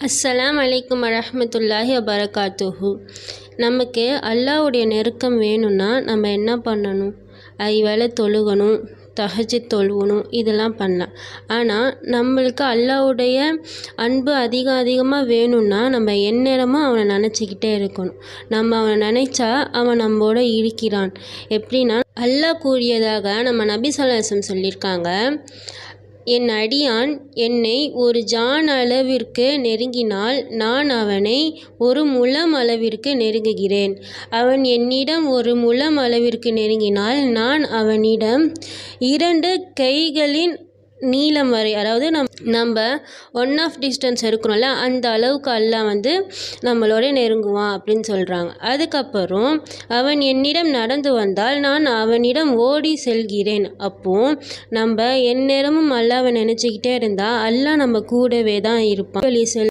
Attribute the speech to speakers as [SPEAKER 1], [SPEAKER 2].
[SPEAKER 1] அஸ்ஸலாம் வலைக்கம் வரமத்துல்லாஹி வபரகாத்துஹு. நமக்கு அல்லாவுடைய நெருக்கம் வேணும்னா நம்ம என்ன பண்ணணும்? ஐவேளை தொழுகணும் தஹஜ்ஜுத் தொழுவணும் இதெல்லாம் பண்ணலாம். ஆனால் நம்மளுக்கு அல்லாஹ்வுடைய அன்பு அதிக அதிகமாக வேணும்னா நம்ம எந்நேரமும் அவனை நினச்சிக்கிட்டே இருக்கணும். நம்ம அவனை நினைச்சா அவன் நம்மோட இருக்கிறான். எப்படின்னா அல்லாஹ் கூறியதாக நம்ம நபி சொல்லாசம் சொல்லியிருக்காங்க என் அடியான் என்னை ஒரு ஜான் அளவிற்கு நெருங்கினால் நான் அவனை ஒரு முழம் அளவிற்கு நெருங்குகிறேன். அவன் என்னிடம் ஒரு முழம் அளவிற்கு நெருங்கினால் நான் அவனிடம் இரண்டு கைகளின் நீளம் வரை அதாவது நம் நம்ம ஒன் ஆஃப் டிஸ்டன்ஸ் இருக்கணும்ல அந்த அளவுக்கு அல்லாஹ் வந்து நம்மளோட நெருங்குவான் அப்படின்னு சொல்கிறாங்க அதுக்கப்புறம் அவன் என்னிடம் நடந்து வந்தால் நான் அவனிடம் ஓடி செல்கிறேன். அப்போது நம்ம எந்நேரமும் அல்லாவை நினச்சிக்கிட்டே இருந்தால் அல்லாஹ் நம்ம கூடவே தான் இருப்பான். வழி செல்